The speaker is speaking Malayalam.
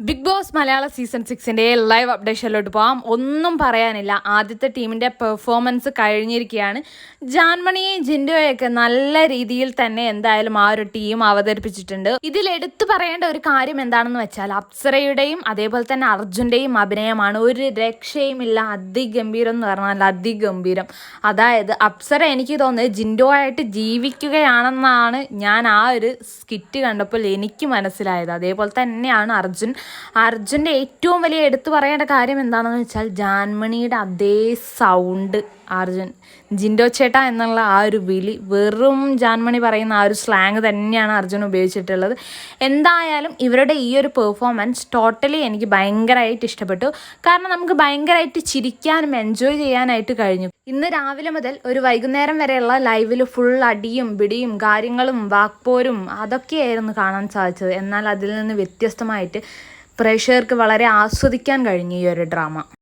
ബിഗ് ബോസ് മലയാള സീസൺ സിക്സിന്റെ ലൈവ് അപ്ഡേഷനിലോട്ട് പോകാം ഒന്നും പറയാനില്ല. ആദ്യത്തെ ടീമിന്റെ പെർഫോമൻസ് കഴിഞ്ഞിരിക്കുകയാണ്. ജാൻമണിയെയും ജിൻഡോയൊക്കെ നല്ല രീതിയിൽ തന്നെ എന്തായാലും ആ ഒരു ടീം അവതരിപ്പിച്ചിട്ടുണ്ട്. ഇതിൽ എടുത്തു പറയേണ്ട ഒരു കാര്യം എന്താണെന്ന് വെച്ചാൽ അപ്സരയുടെയും അതേപോലെ തന്നെ അർജുന്റെയും അഭിനയമാണ് ഒരു രക്ഷയുമില്ല അതിഗംഭീരം എന്ന് പറഞ്ഞാൽ അതിഗംഭീരം. അതായത് അപ്സര എനിക്ക് തോന്നുന്നത് ജിൻഡോ ആയിട്ട് ജീവിക്കുകയാണെന്നാണ് ഞാൻ ആ ഒരു സ്കിറ്റ് കണ്ടപ്പോൾ എനിക്ക് മനസ്സിലായത്. അതേപോലെ തന്നെയാണ് അർജുൻ അർജുന്റെ ഏറ്റവും വലിയ എടുത്തു പറയേണ്ട കാര്യം എന്താണെന്ന് വെച്ചാൽ ജാൻമണിയുടെ അതേ സൗണ്ട് അർജുൻ. ജിൻഡോ ചേട്ട എന്നുള്ള ആ ഒരു വിളി വെറും ജാൻമണി പറയുന്ന ആ ഒരു സ്ലാങ് തന്നെയാണ് അർജുൻ ഉപയോഗിച്ചിട്ടുള്ളത്. എന്തായാലും ഇവരുടെ ഈ ഒരു പെർഫോമൻസ് ടോട്ടലി എനിക്ക് ഭയങ്കരമായിട്ട് ഇഷ്ടപ്പെട്ടു. കാരണം നമുക്ക് ഭയങ്കരമായിട്ട് ചിരിക്കാനും എൻജോയ് ചെയ്യാനായിട്ട് കഴിഞ്ഞു. ഇന്ന് രാവിലെ മുതൽ ഒരു വൈകുന്നേരം വരെയുള്ള ലൈവിൽ ഫുൾ അടിയും പിടിയും കാര്യങ്ങളും വാക്പോരും അതൊക്കെയായിരുന്നു കാണാൻ സാധിച്ചത്. എന്നാൽ അതിൽ നിന്ന് വ്യത്യസ്തമായിട്ട് പ്രേക്ഷകർക്ക് വളരെ ആസ്വദിക്കാൻ കഴിഞ്ഞു ഈ ഒരു ഡ്രാമ